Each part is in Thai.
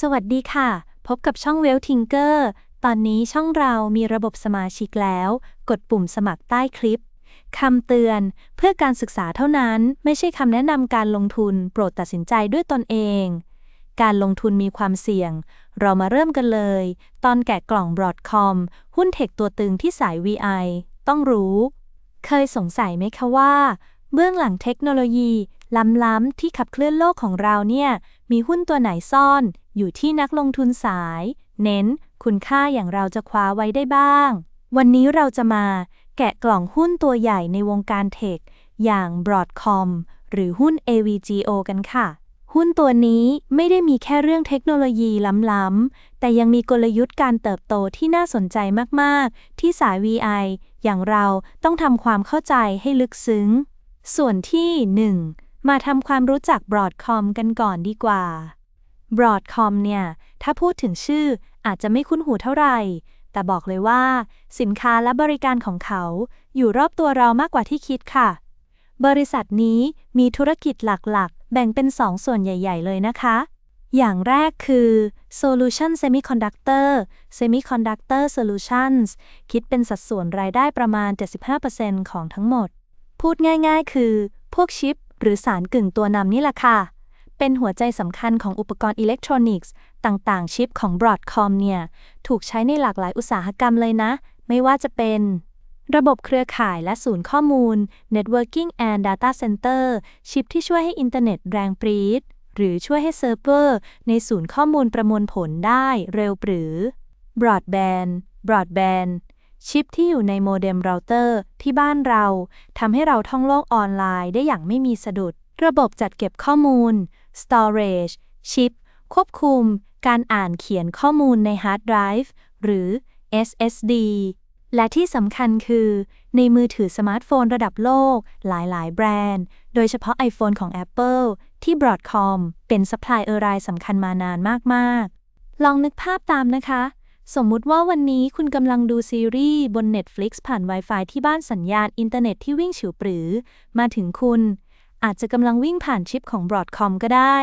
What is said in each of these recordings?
สวัสดีค่ะ พบกับช่องเวลทิงเกอร์ ตอนนี้ช่องเรามีระบบสมาชิกแล้ว กดปุ่มสมัครใต้คลิป คำเตือน เพื่อการศึกษาเท่านั้น ไม่ใช่คำแนะนำการลงทุน โปรดตัดสินใจด้วยตนเอง การลงทุนมีความเสี่ยง เรามาเริ่มกันเลย ตอนแกะกล่องบรอดคอม หุ้นเทคตัวตึงที่สาย VI ต้องรู้ เคยสงสัยไหมคะว่า เบื้องหลังเทคโนโลยี ล้ำๆที่ขับเคลื่อนโลกของเราเนี่ย มีหุ้นตัวไหนซ่อน อยู่ที่นักลงทุนสาย เน้น คุณค่าอย่างเราจะคว้าไว้ได้บ้าง วันนี้เราจะมาแกะกล่องหุ้นตัวใหญ่ในวงการเทค อย่าง Broadcom หรือหุ้น AVGO กันค่ะ หุ้นตัวนี้ไม่ได้มีแค่เรื่องเทคโนโลยีล้ำๆ แต่ยังมีกลยุทธ์การเติบโตที่น่าสนใจมากๆ ที่สาย VI อย่างเราต้องทำความเข้าใจให้ลึกซึ้ง ส่วนที่ 1 มาทำความรู้จัก Broadcom กันก่อนดีกว่า Broadcom เนี่ย ถ้าพูดถึงชื่ออาจจะไม่คุ้นหูเท่าไหร่ แต่บอกเลยว่า สินค้าและบริการของเขา อยู่รอบตัวเรามากกว่าที่คิดค่ะ บริษัทนี้มีธุรกิจหลักๆ แบ่งเป็น2ส่วนใหญ่ ๆ เลยนะคะ อย่างแรกคือ Solution Semiconductor Semiconductor Solutions คิดเป็นสัดส่วนรายได้ประมาณ 75%ของทั้งหมด พูดง่ายๆ คือ พวกชิป หรือสารกึ่งตัวนำนี่แหละค่ะ เป็นหัวใจสำคัญของอุปกรณ์อิเล็กทรอนิกส์ ต่างๆ ชิปของ Broadcom เนี่ย ถูกใช้ในหลากหลายอุตสาหกรรมเลยนะ ไม่ว่าจะเป็น ระบบเครือข่ายและศูนย์ข้อมูล Networking and Data Center ชิปที่ช่วยให้อินเทอร์เน็ตแรงปรีดหรือช่วยให้เซิร์ฟเวอร์ ในศูนย์ข้อมูลประมวลผลได้เร็วปรือ Broadband Broadband ชิปที่อยู่ในโมเด็มเราเตอร์ที่บ้านเราทำให้เราท่องโลกออนไลน์ได้อย่างไม่มีสะดุด ระบบจัดเก็บข้อมูล Storage ชิป ควบคุม การอ่านเขียนข้อมูลในฮาร์ดไดรฟ์หรือ SSD และที่สำคัญคือ ในมือถือสมาร์ทโฟนระดับโลก หลายๆ แบรนด์ โดยเฉพาะ iPhone ของ Apple ที่ Broadcom เป็นซัพพลายเออร์รายสำคัญมานานมาก ๆ ลองนึกภาพตามนะคะ สมมุติว่าวันนี้คุณกำลังดูซีรีส์บน Netflix ผ่าน Wi-Fi ที่บ้านสัญญาณอินเทอร์เน็ตที่วิ่งฉิวปรือ มาถึงคุณ อาจจะกำลังวิ่งผ่านชิปของ Broadcom ก็ได้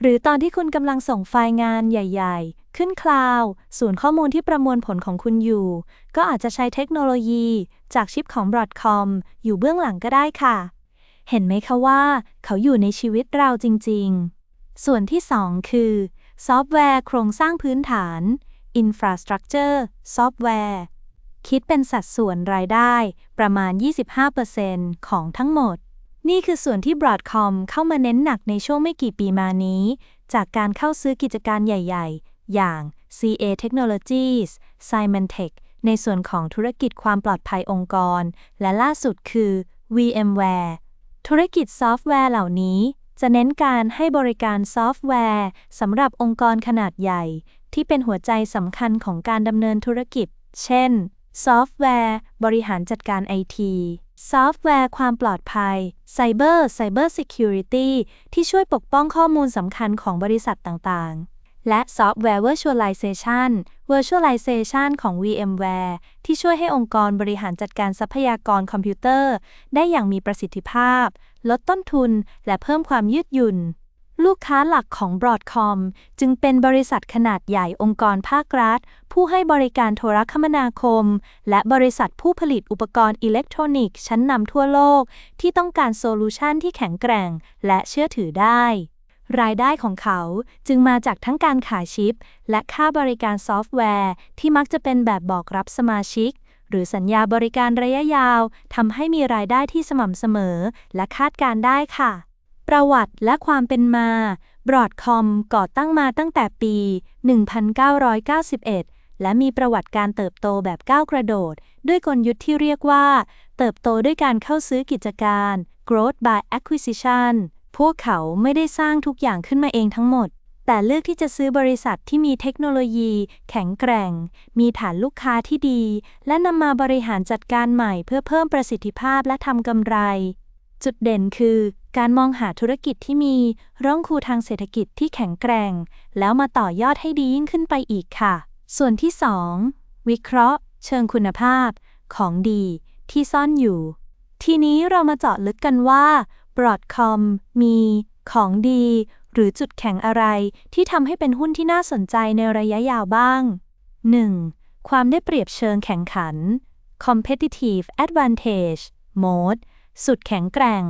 หรือตอนที่คุณกำลังส่งไฟล์งานใหญ่ ๆ ขึ้นคลาวด์ศูนย์ข้อมูลที่ประมวลผลของคุณอยู่ ก็อาจจะใช้เทคโนโลยีจากชิปของ Broadcom อยู่เบื้องหลังก็ได้ค่ะ เห็นไหมคะว่า เขาอยู่ในชีวิตเราจริง ๆ ส่วนที่ 2 คือ ซอฟต์แวร์โครงสร้างพื้นฐาน Infrastructure Software คิดเป็นสัดส่วนรายได้ประมาณ 25%ของทั้งหมด นี่คือส่วนที่ Broadcom เข้ามาเน้นหนักในช่วงไม่กี่ปีมานี้ จากการเข้าซื้อกิจการใหญ่ ๆ อย่าง CA Technologies Symantec ในส่วนของธุรกิจความปลอดภัยองค์กร และล่าสุดคือ VMware ธุรกิจซอฟต์แวร์เหล่านี้จะเน้นการให้บริการซอฟต์แวร์สำหรับองค์กรขนาดใหญ่ ที่เป็นหัวใจสำคัญของการดำเนินธุรกิจ เช่น ซอฟต์แวร์ บริหารจัดการไอทีซอฟต์แวร์ความปลอดภัย Cyber Cyber Security ที่ช่วยปกป้องข้อมูลสำคัญของบริษัทต่างๆ และซอฟต์แวร์ Virtualization Virtualization ของ VMware ที่ช่วยให้องค์กรบริหารจัดการทรัพยากรคอมพิวเตอร์ ได้อย่างมีประสิทธิภาพ ลดต้นทุน และเพิ่มความยืดหยุ่น ลูกค้าหลักของ Broadcom จึงเป็นบริษัทขนาดใหญ่องค์กรภาครัฐ ผู้ให้บริการโทรคมนาคม และบริษัทผู้ผลิตอุปกรณ์อิเล็กทรอนิกส์ชั้นนำทั่วโลก ที่ต้องการโซลูชันที่แข็งแกร่ง และเชื่อถือได้ รายได้ของเขาจึงมาจากทั้งการขายชิป และค่าบริการซอฟต์แวร์ ที่มักจะเป็นแบบบอกรับสมาชิก หรือสัญญาบริการระยะยาวทำให้มีรายได้ที่สม่ำเสมอ และคาดการได้ค่ะ ประวัติและความเป็นมา Broadcom ก่อตั้งมาตั้งแต่ปี 1991 และมีประวัติการเติบโตแบบก้าวกระโดด ด้วยกลยุทธ์ที่เรียกว่า เติบโตด้วยการเข้าซื้อกิจการ growth by acquisition พวกเขาไม่ได้สร้างทุกอย่างขึ้นมาเองทั้งหมด แต่เลือกที่จะซื้อบริษัทที่มีเทคโนโลยี แข็งแกร่ง มีฐานลูกค้าที่ดี และนำมาบริหารจัดการใหม่เพื่อเพิ่มประสิทธิภาพและทำกำไร จุดเด่นคือการมองหาธุรกิจที่มีร่องคูทางเศรษฐกิจที่แข็งแกร่ง แล้วมาต่อยอดให้ดียิ่งขึ้นไปอีกค่ะ ส่วนที่ 2 วิเคราะห์ เชิงคุณภาพ ของดี ที่ซ่อนอยู่ ทีนี้เรามาเจาะลึกกันว่า Broadcom มี ของดี หรือจุดแข็งอะไร ที่ทำให้เป็นหุ้นที่น่าสนใจในระยะยาวบ้าง 1. ความได้เปรียบเชิงแข่งขัน competitive advantage mode สุดแข็งแกร่ง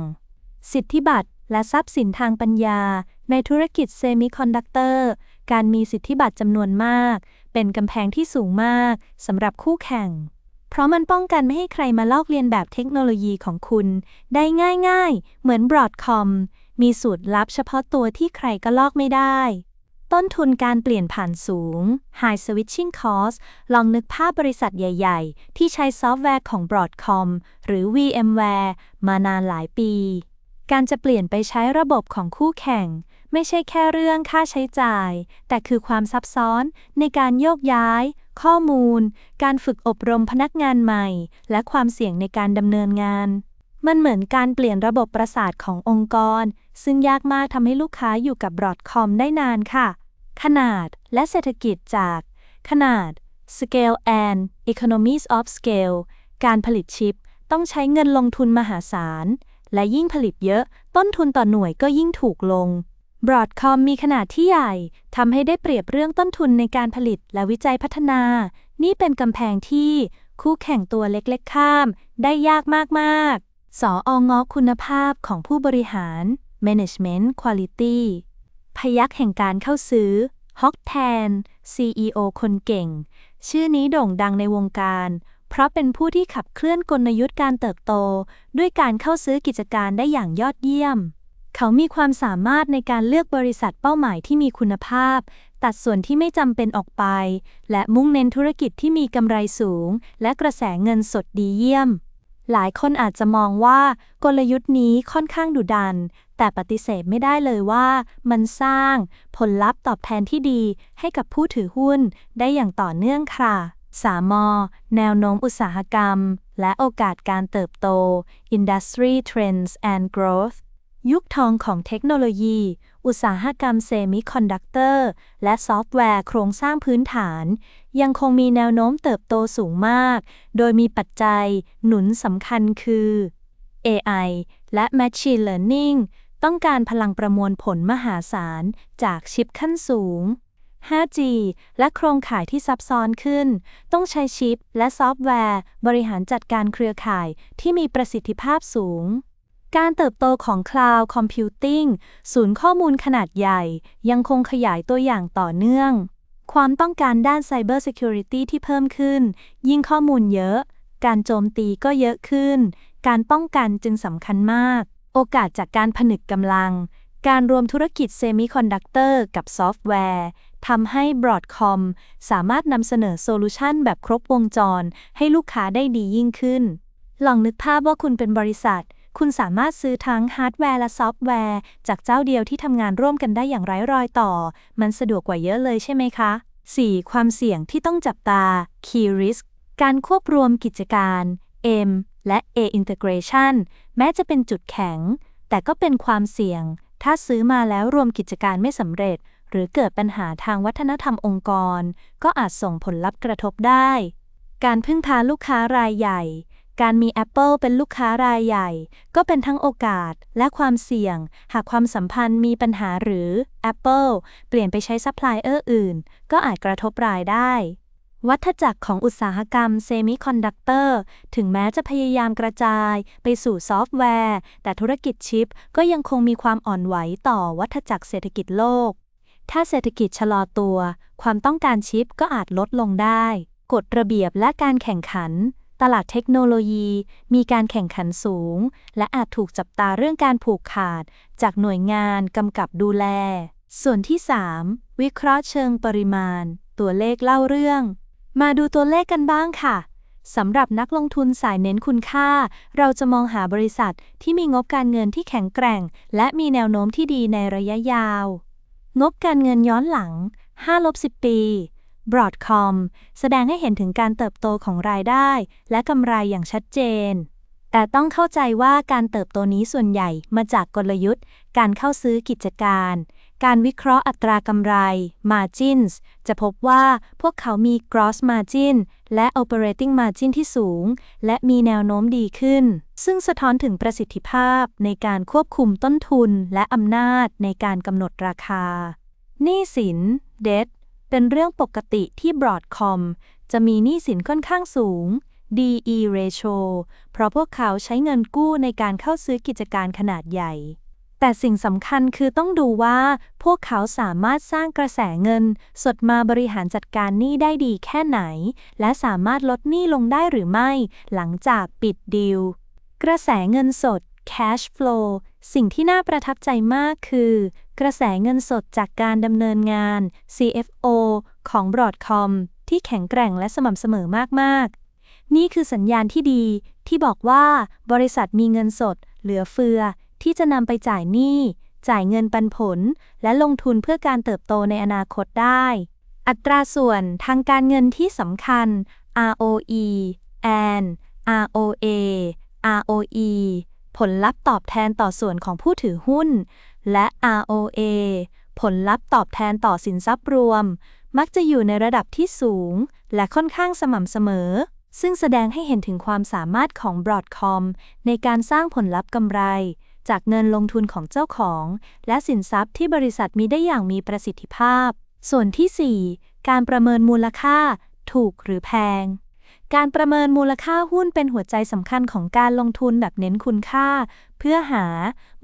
สิทธิบัตรและทรัพย์สินทางปัญญา ในธุรกิจเซมิคอนดักเตอร์ การมีสิทธิบัตรจำนวนมาก เป็นกำแพงที่สูงมากสำหรับคู่แข่ง เพราะมันป้องกันไม่ให้ใครมาลอกเลียนแบบเทคโนโลยีของคุณ ได้ง่ายๆ เหมือนบรอดคอม มีสูตรลับเฉพาะตัวที่ใครก็ลอกไม่ได้ ต้นทุนการเปลี่ยนผ่านสูง High Switching Cost ลองนึกภาพบริษัทใหญ่ๆ ที่ใช้ซอฟต์แวร์ของ Broadcom หรือ VMware มานานหลายปี การจะเปลี่ยนไปใช้ระบบของคู่แข่ง ไม่ใช่แค่เรื่องค่าใช้จ่าย แต่คือความซับซ้อนในการโยกย้าย ข้อมูล การฝึกอบรมพนักงานใหม่ และความเสี่ยงในการดำเนินงาน มันเหมือนการเปลี่ยนระบบประสาทขององค์กร ซึ่งยากมากทำให้ลูกค้าอยู่กับ Broadcom ได้นานค่ะ ขนาดและเศรษฐกิจจาก ขนาด Scale and Economies of Scale การผลิตชิปต้องใช้เงินลงทุนมหาศาล และยิ่งผลิตเยอะต้นทุนต่อหน่วยก็ยิ่งถูกลง Broadcom มีขนาดที่ใหญ่ทำให้ได้เปรียบเรื่องต้นทุนในการผลิตและวิจัยพัฒนา นี่เป็นกำแพงที่คู่แข่งตัวเล็กๆข้าม ได้ยากมากๆสอองอคุณภาพของผู้บริหาร Management Quality พยักแห่งการเข้าซื้อฮอกแทน CEO คนเก่ง ชื่อนี้โด่งดังในวงการ เพราะเป็นผู้ที่ขับเคลื่อนกลยุทธ์การเติบโต ด้วยการเข้าซื้อกิจการได้อย่างยอดเยี่ยม เขามีความสามารถในการเลือกบริษัทเป้าหมายที่มีคุณภาพ ตัดส่วนที่ไม่จำเป็นออกไป และมุ่งเน้นธุรกิจที่มีกำไรสูง และกระแสเงินสดดีเยี่ยม หลายคนอาจจะมองว่ากลยุทธ์นี้ค่อนข้างดุดัน แต่ปฏิเสธไม่ได้เลยว่า มันสร้างผลลัพธ์ตอบแทนที่ดีให้กับผู้ถือหุ้นได้อย่างต่อเนื่องค่ะสามอแนวโน้มอุตสาหกรรม และโอกาสการเติบโต Industry Trends and Growth ยุคทองของเทคโนโลยี อุตสาหกรรมเซมิคอนดักเตอร์ และซอฟต์แวร์โครงสร้างพื้นฐาน ยังคงมีแนวโน้มเติบโตสูงมาก โดยมีปัจจัยหนุนสำคัญคือ AI และ Machine Learning ต้องการพลังประมวลผลมหาศาล จากชิปขั้นสูง 5G และโครงข่ายที่ซับซ้อนขึ้น ต้องใช้ชิปและซอฟต์แวร์ บริหารจัดการเครือข่ายที่มีประสิทธิภาพสูง การเติบโตของ Cloud Computing ศูนย์ข้อมูลขนาดใหญ่ ยังคงขยายตัวอย่างต่อเนื่อง ความต้องการด้าน Cyber Security ที่เพิ่มขึ้น ยิ่งข้อมูลเยอะ การโจมตีก็เยอะขึ้น การป้องกันจึงสำคัญมาก โอกาสจากการผนึกกำลัง การรวมธุรกิจเซมิคอนดักเตอร์กับซอฟต์แวร์ทำให้ Broadcom สามารถนำเสนอโซลูชันแบบครบวงจร ให้ลูกค้าได้ดียิ่งขึ้น ลองนึกภาพว่าคุณเป็นบริษัท คุณสามารถซื้อทั้งฮาร์ดแวร์และซอฟต์แวร์ จากเจ้าเดียวที่ทำงานร่วมกันได้อย่างไร้รอยต่อ มันสะดวกกว่าเยอะเลยใช่ไหมคะ 4. ความเสี่ยงที่ต้องจับตา Key Risk การควบรวมกิจการ M และ A Integration แม้จะเป็นจุดแข็ง แต่ก็เป็นความเสี่ยง ถ้าซื้อมาแล้วรวมกิจการไม่สำเร็จ หรือเกิดปัญหาทางวัฒนธรรมองค์กร ก็อาจส่งผลลัพธ์กระทบได้ การพึ่งพาลูกค้ารายใหญ่ การมี Apple เป็นลูกค้ารายใหญ่ ก็เป็นทั้งโอกาสและความเสี่ยง หากความสัมพันธ์มีปัญหาหรือ Apple เปลี่ยนไปใช้ซัพพลายเออร์อื่น ก็อาจกระทบรายได้ วัฏจักรของอุตสาหกรรมเซมิคอนดักเตอร์ถึงแม้จะพยายามกระจายไปสู่ซอฟต์แวร์ แต่ธุรกิจชิปก็ยังคงมีความอ่อนไหวต่อวัฏจักรเศรษฐกิจโลก ถ้าเศรษฐกิจชะลอตัว ความต้องการชิปก็อาจลดลงได้กฎระเบียบและการแข่งขัน ตลาดเทคโนโลยี มีการแข่งขันสูง และอาจถูกจับตาเรื่องการผูกขาด จากหน่วยงานกำกับดูแล ส่วนที่ 3 วิเคราะห์เชิงปริมาณ ตัวเลขเล่าเรื่อง มาดูตัวเลขกันบ้างค่ะสำหรับนักลงทุนสายเน้นคุณค่า เราจะมองหาบริษัทที่มีงบการเงินที่แข็งแกร่ง และมีแนวโน้มที่ดีในระยะยาว งบการเงินย้อนหลัง5-10 ปี Broadcom แสดงให้เห็นถึงการเติบโตของรายได้ และกำไรอย่างชัดเจน แต่ต้องเข้าใจว่าการเติบโตนี้ส่วนใหญ่มาจากกลยุทธ์ การเข้าซื้อกิจการ การวิเคราะห์อัตรากำไร margins จะพบว่าพวกเขามี gross margin และ operating margin ที่สูง และมีแนวโน้มดีขึ้น ซึ่งสะท้อนถึงประสิทธิภาพในการควบคุมต้นทุนและอำนาจในการกำหนดราคาหนี้สิน debt เป็นเรื่องปกติที่ Broadcom จะมีหนี้สินค่อนข้างสูง DE ratio เพราะพวกเขาใช้เงินกู้ในการเข้าซื้อกิจการขนาดใหญ่ แต่สิ่งสำคัญคือต้องดูว่าพวกเขาสามารถสร้างกระแสเงิน สดมาบริหารจัดการหนี้ได้ดีแค่ไหน และสามารถลดหนี้ลงได้หรือไม่ หลังจากปิดดีล กระแสเงินสด cash flow สิ่งที่น่าประทับใจมากคือ กระแสเงินสดจากการดำเนินงาน CFO ของ Broadcom ที่แข็งแกร่งและสม่ำเสมอมาก ๆ นี่คือสัญญาณที่ดีที่บอกว่าบริษัทมีเงินสด เหลือเฟือ ที่จะนำไปจ่ายหนี้จ่ายเงินปันผล และลงทุนเพื่อการเติบโตในอนาคตได้ อัตราส่วนทางการเงินที่สำคัญ ROE and ROA ROE ผลลัพธ์ตอบแทนต่อส่วนของผู้ถือหุ้น และ ROA ผลลัพธ์ตอบแทนต่อสินทรัพย์รวม มักจะอยู่ในระดับที่สูง และค่อนข้างสม่ำเสมอ ซึ่งแสดงให้เห็นถึงความสามารถของ Broadcom ในการสร้างผลลัพธ์กำไร จากเงินลงทุนของเจ้าของ และสินทรัพย์ที่บริษัทมีได้อย่างมีประสิทธิภาพ ส่วนที่ 4 การประเมินมูลค่า ถูกหรือแพง การประเมินมูลค่าหุ้นเป็นหัวใจสำคัญของการลงทุนแบบเน้นคุณค่า เพื่อหา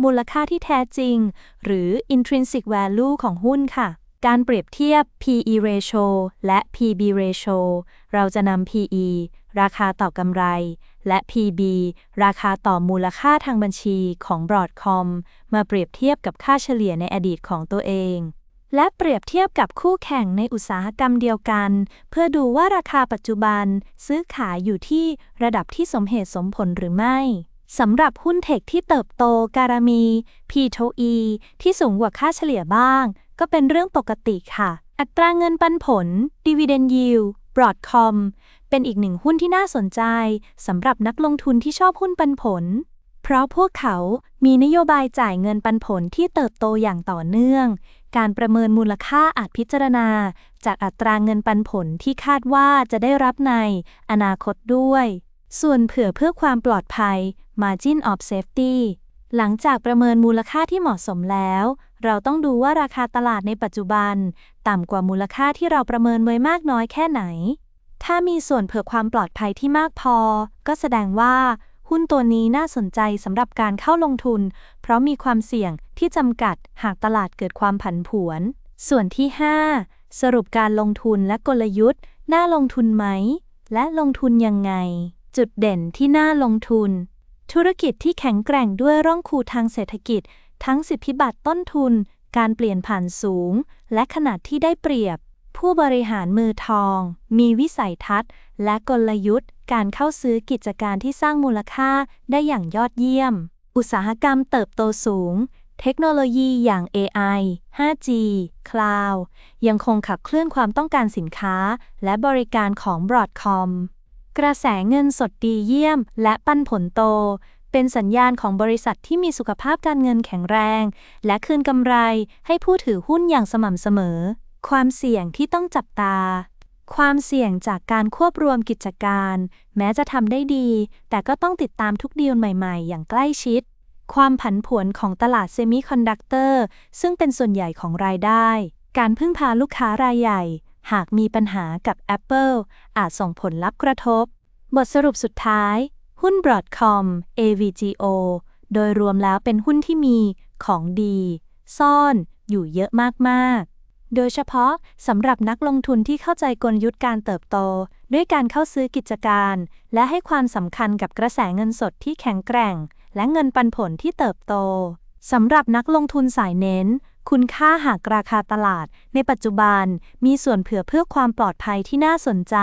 มูลค่าที่แท้จริง หรือ intrinsic value ของหุ้นค่ะ การเปรียบเทียบ PE ratio และ PB ratio เราจะนำ PE ราคาต่อกำไร และ PB ราคาต่อมูลค่าทางบัญชีของ Broadcom มาเปรียบเทียบกับค่าเฉลี่ยในอดีตของตัวเอง และเปรียบเทียบกับคู่แข่งในอุตสาหกรรมเดียวกัน เพื่อดูว่าราคาปัจจุบันซื้อขายอยู่ที่ระดับที่สมเหตุสมผลหรือไม่สำหรับหุ้นเทคที่เติบโตการามี P/E ที่สูงกว่าค่าเฉลี่ยบ้าง ก็เป็นเรื่องปกติค่ะ อัตราเงินปันผล Dividend Yield Broadcom เป็นอีกหนึ่งหุ้นที่น่าสนใจสำหรับนักลงทุนที่ชอบหุ้นปันผล เพราะพวกเขามีนโยบายจ่ายเงินปันผลที่เติบโตอย่างต่อเนื่อง การประเมินมูลค่าอาจพิจารณา จากอัตราเงินปันผลที่คาดว่าจะได้รับในอนาคตด้วย ส่วนเผื่อเพื่อความปลอดภัย margin of safety หลังจากประเมินมูลค่าที่เหมาะสมแล้ว เราต้องดูว่าราคาตลาดในปัจจุบัน ต่ำกว่ามูลค่าที่เราประเมินไว้มากน้อยแค่ไหน ถ้ามีส่วนเผื่อความปลอดภัยที่มากพอ ก็แสดงว่า หุ้นตัวนี้น่าสนใจสำหรับการเข้าลงทุน เพราะมีความเสี่ยงที่จำกัดหากตลาดเกิดความผันผวน ส่วนที่ 5 สรุปการลงทุนและกลยุทธ์ น่าลงทุนไหม และลงทุนยังไง จุดเด่นที่น่าลงทุน ธุรกิจที่แข็งแกร่งด้วยร่องคูทางเศรษฐกิจ ทั้งสิทธิบัตรต้นทุน การเปลี่ยนผ่านสูง และขนาดที่ได้เปรียบ ผู้บริหารมือทอง มีวิสัยทัศน์ และกลยุทธ์ การเข้าซื้อกิจการที่สร้างมูลค่าได้อย่างยอดเยี่ยม อุตสาหกรรมเติบโตสูง เทคโนโลยีอย่าง AI 5G Cloud ยังคงขับเคลื่อนความต้องการสินค้า และบริการของ Broadcom กระแสเงินสดดีเยี่ยม และปันผลโต เป็นสัญญาณของบริษัทที่มีสุขภาพการเงินแข็งแรง และคืนกำไรให้ผู้ถือหุ้นอย่างสม่ำเสมอ ความเสี่ยงที่ต้องจับตา ความเสี่ยงจากการควบรวมกิจการ แม้จะทำได้ดี แต่ก็ต้องติดตามทุกดีลใหม่ๆ อย่างใกล้ชิด ความผันผวนของตลาดเซมิคอนดักเตอร์ ซึ่งเป็นส่วนใหญ่ของรายได้ การพึ่งพาลูกค้ารายใหญ่ หากมีปัญหากับ Apple อาจส่งผลลัพธ์กระทบ บทสรุปสุดท้าย หุ้น Broadcom AVGO โดยรวมแล้วเป็นหุ้นที่มีของดี ซ่อนอยู่เยอะมาก ๆ โดยเฉพาะสำหรับนักลงทุนที่เข้าใจกลยุทธ์การเติบโต ด้วยการเข้าซื้อกิจการ และให้ความสำคัญกับกระแสเงินสดที่แข็งแกร่ง และเงินปันผลที่เติบโตสำหรับนักลงทุนสายเน้น คุณค่าหากราคาตลาด ในปัจจุบันมีส่วนเผื่อเพื่อความปลอดภัยที่น่าสนใจ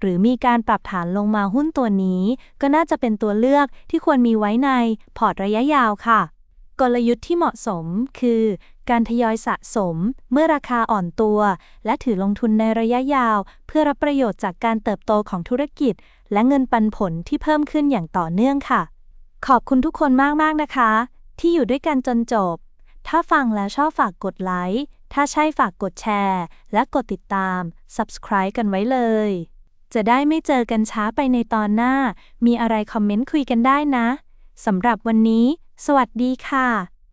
หรือมีการปรับฐานลงมาหุ้นตัวนี้ ก็น่าจะเป็นตัวเลือกที่ควรมีไว้ในพอร์ตระยะยาวค่ะ กลยุทธ์ที่เหมาะสมคือ การทยอยสะสมเมื่อราคาอ่อนตัว และถือลงทุนในระยะยาว เพื่อรับประโยชน์จากการเติบโตของธุรกิจ และเงินปันผลที่เพิ่มขึ้นอย่างต่อเนื่องค่ะ ขอบคุณทุกคนมาก ๆ นะคะ ที่อยู่ด้วยกันจนจบ ถ้าฟังแล้วชอบฝากกดไลค์ถ้าใช่ฝากกดแชร์ และกดติดตาม subscribe กันไว้เลย จะได้ไม่เจอกันช้าไปในตอนหน้า มีอะไรคอมเมนต์คุยกันได้นะสำหรับวันนี้ สวัสดีค่ะ